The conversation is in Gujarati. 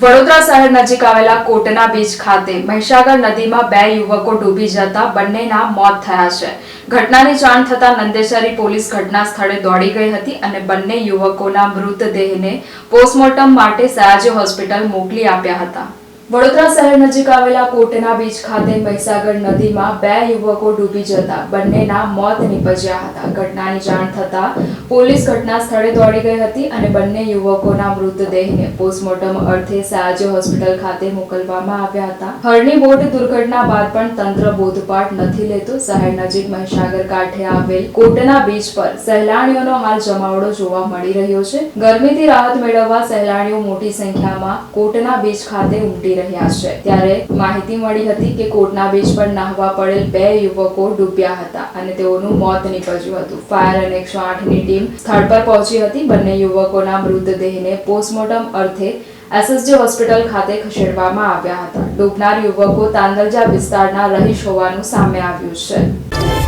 વડોદરા શહેર નજીક આવેલા કોટના બીચ ખાતે મહીસાગર નદીમાં બે યુવકો ડૂબી જતા બંનેના મોત થયા છે. ઘટનાની જાણ થતાં નંદેસરી પોલીસ ઘટના સ્થળે દોડી ગઈ હતી અને બંને યુવકોના મૃતદેહને પોસ્ટમોર્ટમ માટે સયાજી હોસ્પિટલ મોકલી આપ્યા હતા. વડોદરા શહેર નજીક આવેલા કોટના બીચ ખાતે મહીસાગર નદીમાં બે યુવકો ડૂબી જતા. બંનેના મોત નીપજ્યા હતા. ઘટનાની જાણ થતાં પોલીસ ઘટના સ્થળે દોડી ગઈ હતી અને બંને યુવકોના મૃતદેહને પોસ્ટમોર્ટમ અર્થે સયાજી હોસ્પિટલ ખાતે મોકલવામાં આવ્યા હતા. હરણી બોટ દુર્ઘટના બાદ પણ તંત્ર બોધપાઠ નથી લેતું. શહેર નજીક મહીસાગર કાંઠે આવેલ કોટના બીચ પર સહેલાણીઓનો હાલ જમાવડો જોવા મળી રહ્યો છે. ગરમીથી રાહત મેળવવા સહેલાણીઓ મોટી સંખ્યામાં કોટના બીચ ખાતે ઉમટી રહ્યા છે. ત્યારે માહિતી મળી હતી કે કોટના બીચ પર નાહવા પડેલ બે યુવકો ડૂબ્યા હતા અને તેઓનું મોત નીપજ્યું હતું. ફાયર અને એકસો આઠની ટીમ સ્થળ પર પહોંચી હતી. બંને યુવકોના મૃતદેહને પોસ્ટમોર્ટમ અર્થે એસએસજી હોસ્પિટલ ખાતે ખસેડવામાં આવ્યા હતા. ડૂબનાર યુવકો તાંદલજા વિસ્તારના રહીશ હોવાનું સામે આવ્યું છે.